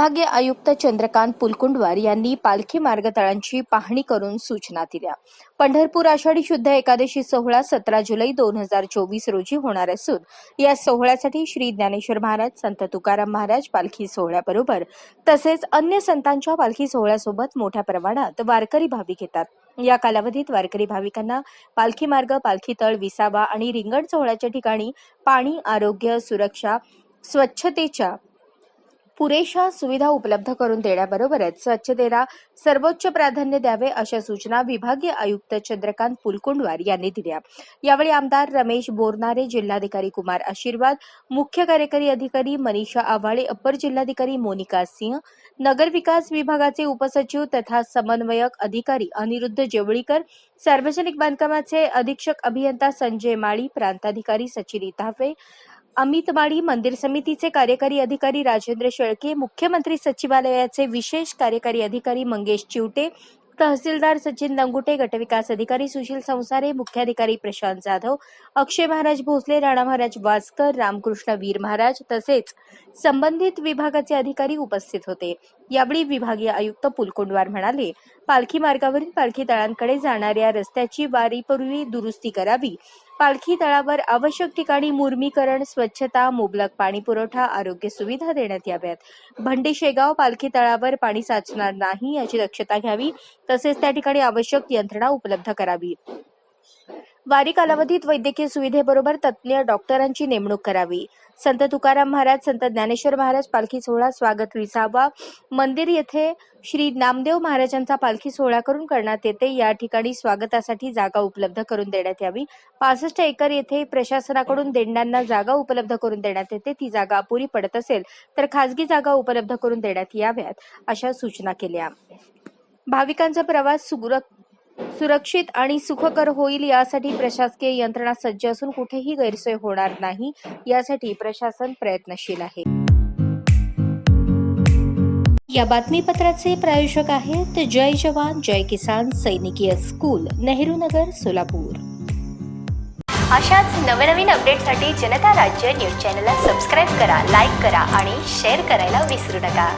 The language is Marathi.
विभागीय आयुक्त चंद्रकांत पुलकुंडवार यांनी पालखी मार्गतळांची पाहणी करून सूचना दिल्या. पंढरपूर आषाढी शुद्ध एकादशी सोहळा सतरा जुलै दोन हजार चोवीस रोजी होणार असून या सोहळ्यासाठी श्री ज्ञानेश्वर महाराज संत तुकाराम महाराज पालखी सोहळ्याबरोबर तसेच अन्य संतांच्या पालखी सोहळ्यासोबत मोठ्या प्रमाणात वारकरी भाविक येतात. या कालावधीत वारकरी भाविकांना पालखी मार्ग पालखी तळ विसावा आणि रिंगण सोहळ्याच्या ठिकाणी पाणी आरोग्य सुरक्षा स्वच्छतेच्या पुरेशा सुविधा उपलब्ध करून देण्याबरोबरच स्वच्छतेला सर्वोच्च प्राधान्य द्यावे अशा सूचना विभागीय आयुक्त चंद्रकांत पुलकुंडवार यांनी दिल्या. यावेळी आमदार रमेश बोरनारे जिल्हाधिकारी कुमार आशीर्वाद मुख्य कार्यकारी अधिकारी मनीषा आव्हाळे अपर जिल्हाधिकारी मोनिका सिंह नगरविकास विभागाचे उपसचिव तथा समन्वयक अधिकारी अनिरुद्ध जेवळीकर सार्वजनिक बांधकामाचे अधीक्षक अभियंता संजय माळी प्रांताधिकारी सचिन इताफे अमित माळी मंदिर समितीचे कार्यकारी अधिकारी राजेंद्र शेळके मुख्यमंत्री सचिवालयाचे विशेष कार्यकारी अधिकारी मंगेश चिवटे तहसीलदार सचिन लंगुटे गटविकास अधिकारी सुशील संसारे मुख्याधिकारी प्रशांत जाधव अक्षय महाराज भोसले राणा महाराज वासकर रामकृष्ण वीर महाराज तसेच संबंधित विभागाचे अधिकारी उपस्थित होते. यावेळी विभागीय आयुक्त पुलकुंडवार म्हणाले पालखी मार्गावरील पालखी तळांकडे जाणाऱ्या रस्त्याची वारीपूर्वी दुरुस्ती करावी. पालखी तळावर आवश्यक ठिकाणी मुर्मीकरण स्वच्छता मुबलक पाणी पुरवठा आरोग्य सुविधा देण्यात याव्यात. भंडी शेगाव पालखी तळावर पाणी साचणार नाही याची दक्षता घ्यावी तसेच त्या ठिकाणी आवश्यक यंत्रणा उपलब्ध करावी. वारी कालावधीत वैद्यकीय सुविधेबरोबर तज्ज्ञ डॉक्टरांची नेमणूक करावी. संत तुकाराम महाराज संत ज्ञानेश्वर महाराज पालखी सोहळा स्वागत विसावा. मंदिर येथे श्री नामदेव महाराजांचा पालखी सोहळा करून करण्यात येते. या ठिकाणी स्वागतासाठी जागा उपलब्ध करून देण्यात यावी. पासष्ट एकर येथे प्रशासनाकडून देंडांना जागा उपलब्ध करून देण्यात येते. ती जागा अपुरी पडत असेल तर खासगी जागा उपलब्ध करून देण्यात याव्यात अशा सूचना केल्या. भाविकांचा प्रवास सुरक्षित सुरक्षित आणि सुखकर होईल यासाठी प्रशासकीय यंत्रणा सज्ज असून कुठेही गैरसोय होणार नाही. यासाठी प्रशासन प्रयत्नशील आहे. या बातमीपत्राचे प्रायोजक आहेत जय जवान जय किसान सैनिकीय स्कूल नेहरू नगर सोलापूर. अशाच नवनवीन अपडेटसाठी जनता राज्य न्यूज चॅनलला सबस्क्राईब करा लाईक करा आणि शेअर करायला विसरू नका.